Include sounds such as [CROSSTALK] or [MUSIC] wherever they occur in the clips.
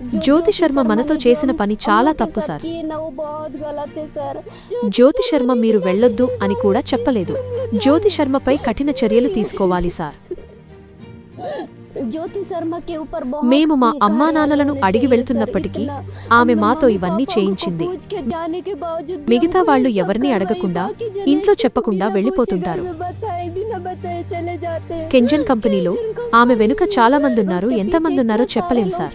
జ్యోతి శర్మ మనతో చేసిన పని చాలా తప్పు సార్. జ్యోతి శర్మ మీరు వెళ్ళొద్దు అని కూడా చెప్పలేదు. జ్యోతి శర్మపై కఠిన చర్యలు తీసుకోవాలి సార్. మేము మా అమ్మా నాన్నలను అడిగి వెళ్తున్నప్పటికీ ఆమె మాతో ఇవన్నీ చేయించింది. మిగతా వాళ్ళు ఎవరిని అడగకుండా ఇంట్లో చెప్పకుండా వెళ్ళిపోతుంటారు. కెంజన్ కంపెనీలో ఆమె వెనుక చాలా మంది ఉన్నారు ఎంతమంది ఉన్నారో చెప్పలేం సార్.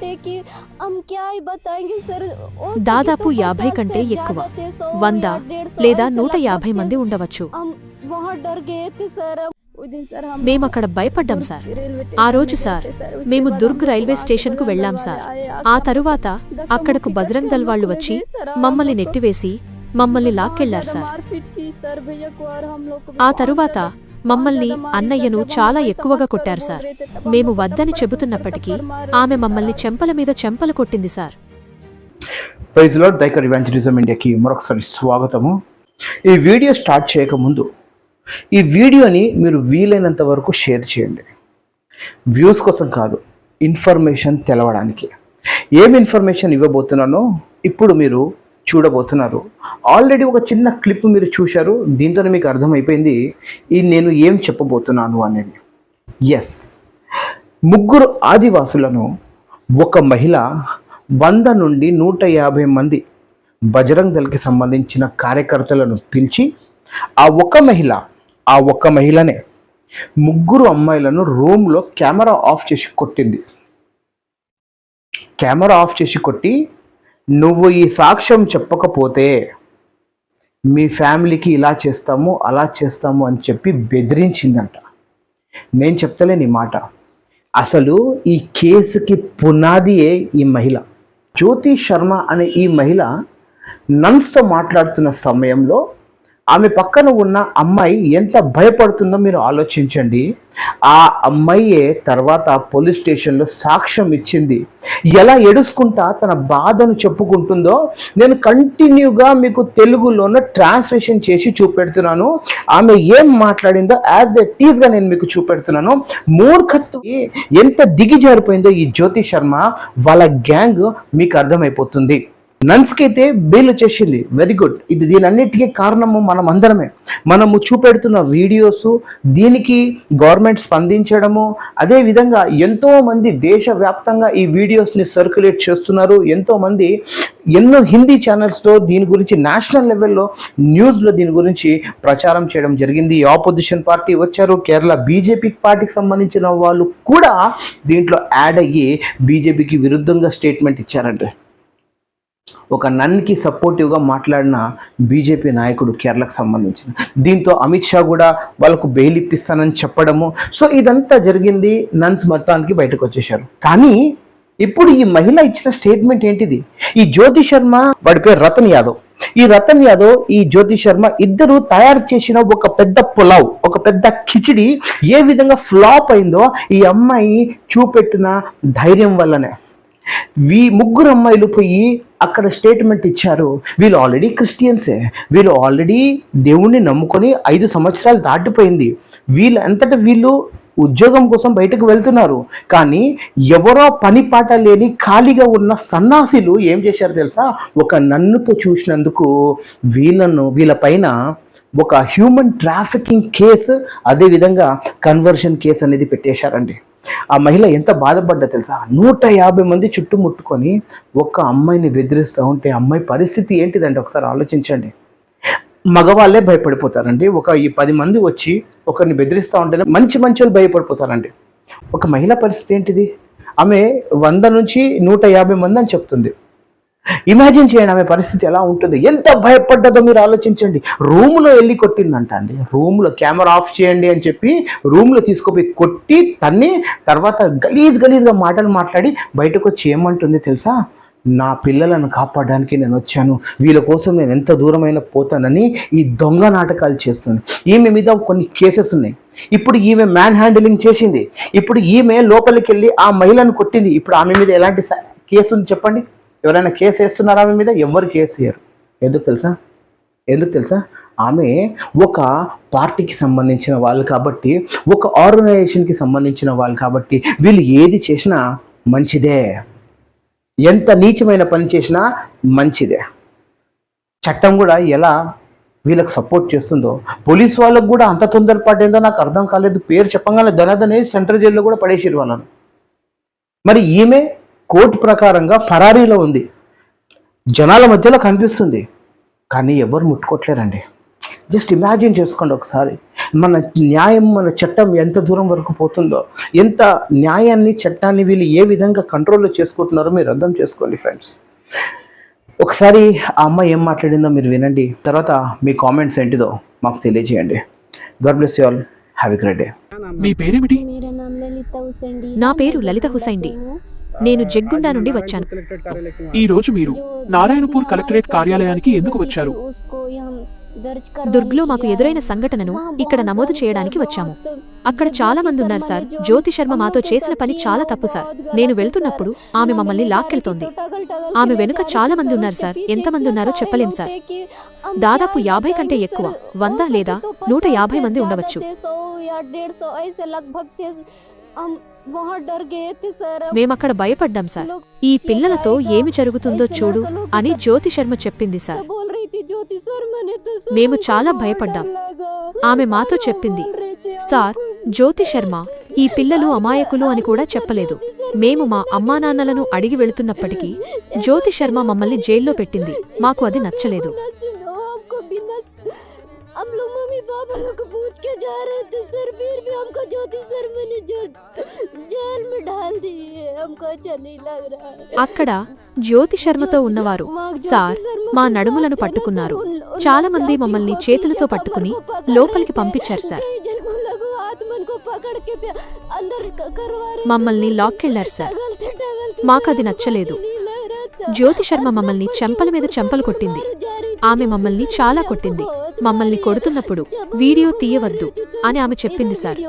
దాదాపు యాభై కంటే ఎక్కువ. వంద లేదా నూట యాభై మంది ఉండవచ్చు. మేమక్కడ భయపడ్డాం సార్. ఆ రోజు సార్ మేము దుర్గ్ రైల్వే స్టేషన్కు వెళ్ళాం సార్. ఆ తరువాత అక్కడకు బజరంగ్ దల్ వాళ్ళు వచ్చి మమ్మల్ని నెట్టివేసి మమ్మల్ని లాక్కెళ్ళారు సార్. ఆ తరువాత మమ్మల్ని అన్నయ్యను చాలా ఎక్కువగా కొట్టారు సార్. మేము వద్దని చెబుతున్నప్పటికీ ఆమె మమ్మల్ని చెంపల మీద చెంపలు కొట్టింది సార్. ఇండియాకి మరొకసారి స్వాగతము. ఈ వీడియో స్టార్ట్ చేయకముందు ఈ వీడియోని మీరు వీలైనంత వరకు షేర్ చేయండి. వ్యూస్ కోసం కాదు ఇన్ఫర్మేషన్ తెలవడానికి. ఏం ఇన్ఫర్మేషన్ ఇవ్వబోతున్నానో ఇప్పుడు మీరు చూడబోతున్నారు. ఆల్రెడీ ఒక చిన్న క్లిప్ మీరు చూశారు. దీంతో మీకు అర్థమైపోయింది ఈ నేను ఏం చెప్పబోతున్నాను అనేది. ఎస్ ముగ్గురు ఆదివాసులను ఒక మహిళ వంద నుండి నూట యాభై మంది బజరంగ్ దళకి సంబంధించిన కార్యకర్తలను పిలిచి ఆ ఒక్క మహిళ ఆ ఒక్క మహిళనే ముగ్గురు అమ్మాయిలను రూమ్లో కెమెరా ఆఫ్ చేసి కొట్టింది. కెమెరా ఆఫ్ చేసి కొట్టి నువ్వు ఈ సాక్ష్యం చెప్పకపోతే మీ ఫ్యామిలీకి ఇలా చేస్తాము అలా చేస్తాము అని చెప్పి బెదిరించిందంట. నేను చెప్తలేని మాట. అసలు ఈ కేసుకి పునాదియే ఈ మహిళ. జ్యోతి శర్మ అనే ఈ మహిళ నన్స్తో మాట్లాడుతున్న సమయంలో ఆమె పక్కన ఉన్న అమ్మాయి ఎంత భయపడుతుందో మీరు ఆలోచించండి. ఆ అమ్మాయే తర్వాత పోలీస్ స్టేషన్లో సాక్ష్యం ఇచ్చింది. ఎలా ఏడుసుకుంటా తన బాధను చెప్పుకుంటుందో నేను కంటిన్యూగా మీకు తెలుగులోనూ ట్రాన్స్లేషన్ చేసి చూపెడుతున్నాను. ఆమె ఏం మాట్లాడిందో యాజ్ ఎ టీజ్గా నేను మీకు చూపెడుతున్నాను. మూర్ఖత్వం ఎంత దిగిజారిపోయిందో ఈ జ్యోతి శర్మ వాళ్ళ గ్యాంగ్ మీకు అర్థమైపోతుంది. నన్స్కి అయితే బెయిల్ వచ్చేసింది. వెరీ గుడ్ ఇది దీనన్నిటికీ కారణము మనం అందరమే. మనము చూపెడుతున్న వీడియోస్ దీనికి గవర్నమెంట్ స్పందించడము అదేవిధంగా ఎంతోమంది దేశవ్యాప్తంగా ఈ వీడియోస్ని సర్క్యులేట్ చేస్తున్నారు. ఎంతోమంది ఎన్నో హిందీ ఛానల్స్లో దీని గురించి నేషనల్ లెవెల్లో న్యూస్లో దీని గురించి ప్రచారం చేయడం జరిగింది. ఆపోజిషన్ పార్టీ వచ్చారు. కేరళ బీజేపీ పార్టీకి సంబంధించిన వాళ్ళు కూడా దీంట్లో యాడ్ అయ్యి బీజేపీకి విరుద్ధంగా స్టేట్మెంట్ ఇచ్చారండి. ఒక నన్కి సపోర్టివ్గా మాట్లాడిన బీజేపీ నాయకుడు కేరళకు సంబంధించిన. దీంతో అమిత్ షా కూడా వాళ్ళకు బెయిల్ ఇప్పిస్తానని చెప్పడము. సో ఇదంతా జరిగింది నన్స్ మొత్తానికి బయటకు వచ్చేసారు కానీ ఇప్పుడు ఈ మహిళ ఇచ్చిన స్టేట్మెంట్ ఏంటిది? ఈ జ్యోతి శర్మ వాడి పేరు రతన్ యాదవ్. ఈ రతన్ యాదవ్ ఈ జ్యోతి శర్మ ఇద్దరు తయారు చేసిన ఒక పెద్ద పులావ్ ఒక పెద్ద కిచిడి ఏ విధంగా ఫ్లాప్ అయిందో ఈ అమ్మాయి చూపెట్టిన ధైర్యం వల్లనే. వీ ముగ్గురు అమ్మాయిలు పోయి అక్కడ స్టేట్మెంట్ ఇచ్చారు. వీళ్ళు ఆల్రెడీ క్రిస్టియన్సే వీళ్ళు ఆల్రెడీ దేవుణ్ణి నమ్ముకొని ఐదు సంవత్సరాలు దాటిపోయింది. వీళ్ళు అంతటా వీళ్ళు ఉద్యోగం కోసం బయటకు వెళ్తున్నారు. కానీ ఎవరో పని పాట లేని ఖాళీగా ఉన్న సన్నాసిలు ఏం చేశారు తెలుసా? ఒక నన్నుతో చూసినందుకు వీళ్ళను వీళ్ళపైన ఒక హ్యూమన్ ట్రాఫికింగ్ కేసు అదేవిధంగా కన్వర్షన్ కేసు అనేది పెట్టేశారండి. ఆ మహిళ ఎంత బాధపడ్డా తెలుసా? నూట యాభై మంది చుట్టుముట్టుకొని ఒక్క అమ్మాయిని బెదిరిస్తూ ఉంటే అమ్మాయి పరిస్థితి ఏంటిదండి ఒకసారి ఆలోచించండి. మగవాళ్ళే భయపడిపోతారండి. ఒక ఈ పది మంది వచ్చి ఒకరిని బెదిరిస్తూ ఉంటేనే మంచి మంచి వాళ్ళు భయపడిపోతారండి. ఒక మహిళ పరిస్థితి ఏంటిది? ఆమె వంద నుంచి నూట యాభై మంది అని చెప్తుంది. ఇమాజిన్ చేయండి ఆమె పరిస్థితి ఎలా ఉంటుంది? ఎంత భయపడ్డదో మీరు ఆలోచించండి. రూమ్లో వెళ్ళి కొట్టిందంట అండి. రూమ్లో కెమెరా ఆఫ్ చేయండి అని చెప్పి రూమ్లో తీసుకుపోయి కొట్టి తన్ని తర్వాత గలీజ్ గలీజ్గా మాటలు మాట్లాడి బయటకు వచ్చి ఏమంటుంది తెలుసా? నా పిల్లలను కాపాడడానికి నేను వచ్చాను. వీళ్ళ కోసం నేను ఎంత దూరమైన పోతానని ఈ దొంగ నాటకాలు చేస్తుంది. ఈమె మీద కొన్ని కేసెస్ ఉన్నాయి. ఇప్పుడు ఈమె మ్యాన్ హ్యాండిలింగ్ చేసింది. ఇప్పుడు ఈమె లోపలికి వెళ్ళి ఆ మహిళను కొట్టింది. ఇప్పుడు ఆమె మీద ఎలాంటి కేసు ఉంది చెప్పండి? ఎవరైనా కేసు వేస్తున్నారా ఆమె మీద? ఎవరు కేసు వేయరు. ఎందుకు తెలుసా? ఎందుకు తెలుసా? ఆమె ఒక పార్టీకి సంబంధించిన వాళ్ళు కాబట్టి ఒక ఆర్గనైజేషన్కి సంబంధించిన వాళ్ళు కాబట్టి వీళ్ళు ఏది చేసినా మంచిదే. ఎంత నీచమైన పని చేసినా మంచిదే. చట్టం కూడా ఎలా వీళ్ళకి సపోర్ట్ చేస్తుందో పోలీస్ వాళ్ళకు కూడా అంత తొందరపాటు ఏందో నాకు అర్థం కాలేదు. పేరు చెప్పగానే ధనదనే సెంట్రల్ జైల్లో కూడా పడేసి వాళ్ళను. మరి ఈమె కోర్టు ప్రకారంగా ఫరారీలో ఉంది. జనాల మధ్యలో కనిపిస్తుంది. కానీ ఎవరు ముట్టుకోవట్లేరండి జస్ట్ ఇమాజిన్ చేసుకోండి ఒకసారి. మన న్యాయం మన చట్టం ఎంత దూరం వరకు పోతుందో ఎంత న్యాయాన్ని చట్టాన్ని వీళ్ళు ఏ విధంగా కంట్రోల్లో చేసుకుంటున్నారో మీరు అర్థం చేసుకోండి ఫ్రెండ్స్. ఒకసారి ఆ అమ్మాయి ఏం మాట్లాడిందో మీరు వినండి. తర్వాత మీ కామెంట్స్ ఏంటిదో మాకు తెలియజేయండి. God bless you all. Have a great day. మీ పేరేమిటి? నా పేరు లలిత హుసైన్ నేను జగ్గుండా నుండి వచ్చాను. ఈ రోజు మీరు నారాయణపూర్ కలెక్టరేట్ కార్యాలయానికి ఎందుకు వచ్చారు? దుర్గ్లో మాకు ఎదురైన సంఘటనను ఇక్కడ నమోదు చేయడానికి వచ్చాము. అక్కడ చాలా మంది ఉన్నారు సార్. జ్యోతి శర్మ మాతో చేసిన పని చాలా తప్పు సార్. నేను వెళ్తున్నప్పుడు ఆమె మమ్మల్ని లాక్కెళ్తోంది. ఆమె వెనుక చాలా మంది ఉన్నారు సార్. ఎంతమంది ఉన్నారో చెప్పలేం సార్. దాదాపు యాభై కంటే ఎక్కువ. వంద లేదా నూట యాభై మంది ఉండవచ్చు. మేమక్కడ భయపడ్డాం సార్. ఈ పిల్లలతో ఏమి జరుగుతుందో చూడు అని జ్యోతి శర్మ చెప్పింది సార్. మేము చాలా భయపడ్డాం. ఆమె మాతో చెప్పింది సార్ జ్యోతి శర్మ ఈ పిల్లలు అమాయకులు అని కూడా చెప్పలేదు. మేము మా అమ్మానాన్నలను అడిగి వెళుతున్నప్పటికీ [LAUGHS] జ్యోతి శర్మ మమ్మల్ని జైల్లో పెట్టింది. మాకు అది నచ్చలేదు. हम लोग मम्मी पापा लोग को पूछ के जा रहे थे सर फिर भी हमको ज्योति शर्मा ने जो जेल में डाल दिए हमको अच्छा नहीं लग रहा है అక్కడ జ్యోతి శర్మతో ఉన్నవారు సార్ మా నడుములను పట్టుకున్నారు చాలా మంది మమ్మల్ని చేతులతో పట్టుకుని లోపలికి పంపించారు సార్ మమ్మల్ని లాక్కెళ్లారు సార్ మాకది నచ్చలేదు జ్యోతి శర్మ మమ్మల్ని చెంపల మీద చెంపలు కొట్టింది ఆమె మమ్మల్ని చాలా కొట్టింది. మమ్మల్ని కొడుతున్నప్పుడు వీడియో తీయవద్దు అని ఆమె చెప్పింది సార్.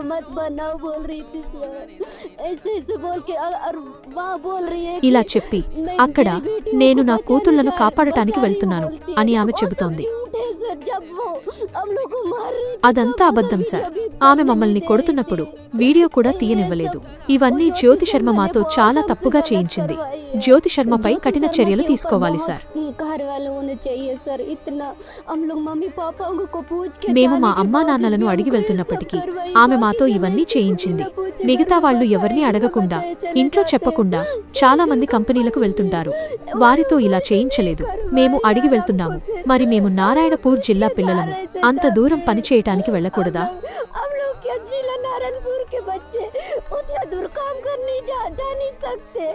ఇలా చెప్పి అక్కడ నేను నా కూతుళ్ళను కాపాడటానికి వెళ్తున్నాను అని ఆమె చెబుతోంది. అదంతా అబద్ధం సార్. ఆమె మమ్మల్ని కొడుతున్నప్పుడు వీడియో కూడా తీయనివ్వలేదు. ఇవన్నీ జ్యోతి శర్మ మాతో చాలా తప్పుగా చేయించింది. జ్యోతి శర్మపై కఠిన చర్యలు తీసుకోవాలి సార్. మేము మా అమ్మా నాన్నలను అడిగి వెళ్తున్నప్పటికీ ఆమె మాతో ఇవన్నీ చేయించింది. మిగతా వాళ్ళు ఎవరిని అడగకుండా ఇంట్లో చెప్పకుండా చాలా మంది కంపెనీలకు వెళ్తుంటారు. వారితో ఇలా చేయించలేదు. మేము అడిగి వెళ్తున్నాము. మరి మేము నారాయణ నారాయణపూర్ జిల్లా పిల్లలము అంత దూరం పని చేయటానికి వెళ్ళకూడదా हम लोग क्या जिला नारायणपुर के बच्चे उतना दूर काम कर नहीं जा, जा नहीं सकते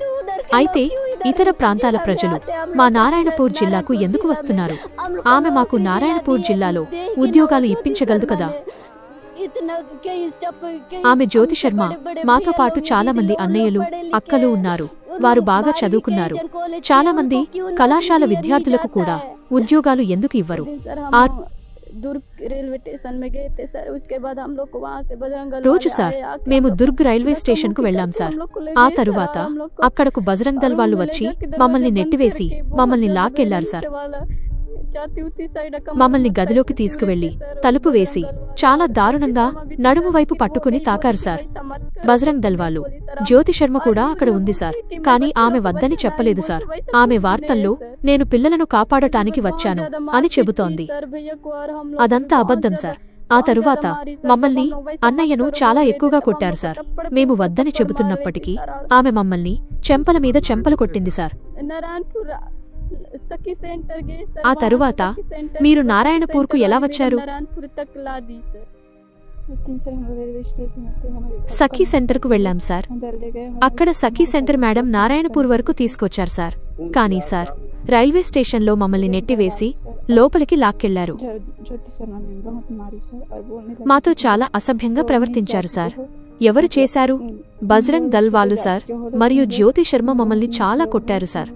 तू उधर के అయితే लोग क्यों इधर ఇతర ప్రాంతాల जिला ప్రజలు में आते हैं? हम మా लोग నారాయణపూర్ नारायणपुर జిల్లాకు ఎందుకు जिला వస్తున్నారు में हम लोग ఆమె को మాకు नौकरी నారాయణపూర్ दिया జిల్లాలో दे कि ఉద్యోగాలు नौकरी ఇప్పించగలదు కదా ఆమె జ్యోతి శర్మ మాతో పాటు చాలా మంది అన్నయ్యలు అక్కలు ఉన్నారు. వారు బాగా చదువుకున్నారు. చాలా మంది కళాశాల విద్యార్థులకు కూడా ఉద్యోగాలు ఎందుకు ఇవ్వరు? రోజు సార్ మేము దుర్గ్ రైల్వే స్టేషన్కు వెళ్ళాం సార్. ఆ తరువాత అక్కడకు బజరంగ్ దల్ వాళ్ళు వచ్చి మమ్మల్ని నెట్టివేసి మమ్మల్ని లాక్కెళ్ళారు సార్. మమ్మల్ని గదిలోకి తీసుకువెళ్ళి తలుపు వేసి చాలా దారుణంగా నడుము వైపు పట్టుకుని తాకారు సార్. బజరంగ్ దల్వాలు జ్యోతి శర్మ కూడా అక్కడ ఉంది సార్. కానీ ఆమె వద్దని చెప్పలేదు సార్. ఆమె వార్తల్లో నేను పిల్లలను కాపాడటానికి వచ్చాను అని చెబుతోంది. అదంతా అబద్ధం సార్. ఆ తరువాత మమ్మల్ని అన్నయ్యను చాలా ఎక్కువగా కొట్టారు సార్. మేము వద్దని చెబుతున్నప్పటికీ ఆమె మమ్మల్ని చెంపల మీద చెంపలు కొట్టింది సార్. ఆ తరువాత మీరు నారాయణపూర్కు ఎలా వచ్చారు? సఖీ సెంటర్కు వెళ్ళాం సార్. అక్కడ సఖీ సెంటర్ మేడం నారాయణపూర్ వరకు తీసుకొచ్చారు సార్. కానీ సార్ రైల్వే స్టేషన్లో మమ్మల్ని నెట్టివేసి లోపలికి లాక్కెళ్ళారు. మాతో చాలా అసభ్యంగా ప్రవర్తించారు సార్. ఎవరు చేశారు? బజరంగ్ దల్ వాళ్ళు సార్ మరియు జ్యోతి శర్మ మమ్మల్ని చాలా కొట్టారు సార్.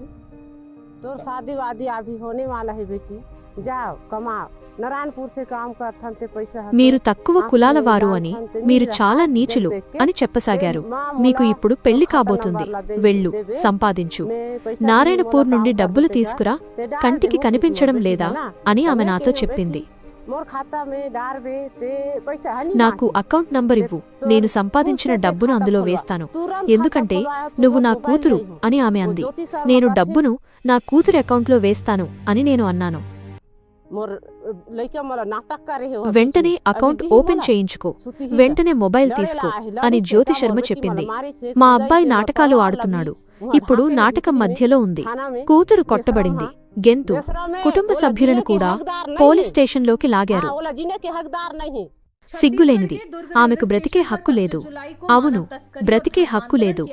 तो शादी वादी अभी होने वाला है बेटी जाओ कमाओ नारायणपुर से काम कर थनते पैसा हते। మీరు తక్కువ आप కులాల मेरे వారు दान అని थनते మీరు नहीं చాలా रहा, నీచులు देख देख के అని చెప్పసాగారు फिर माँ మీకు बोला, ఇప్పుడు పెళ్లి तो खाता కాబోతుంది नंबर ला दे- వెళ్ళు देबे, సంపాదించు मैं पैसा నారాయణపూర్ नहीं నుండి बोला డబ్బులు काम कर తీసుకురా देते, डाल కంటికి दे, वो కనిపించడం किसी में లేదా बेटी है ना, అని ఆమె तब నాతో एक ही में చెప్పింది నాకు అకౌంట్ నంబర్ ఇవ్వు. నేను సంపాదించిన డబ్బును అందులో వేస్తాను. ఎందుకంటే నువ్వు నా కూతురు అని ఆమె అంది. నేను డబ్బును నా కూతురు అకౌంట్లో వేస్తాను అని నేను అన్నాను. వెంటనే అకౌంట్ ఓపెన్ చేయించుకో. వెంటనే మొబైల్ తీసుకో అని జ్యోతి శర్మ చెప్పింది. మా అబ్బాయి నాటకాలు ఆడుతున్నాడు. ఇప్పుడు నాటకం మధ్యలో ఉంది. కూతురు కొట్టబడింది. గెంతు. కుటుంబ సభ్యులను కూడా పోలీస్ స్టేషన్లోకి లాగారు. సిగ్గులేనిది. ఆమెకు బ్రతికే హక్కు లేదు. అవును. బ్రతికే హక్కు లేదు.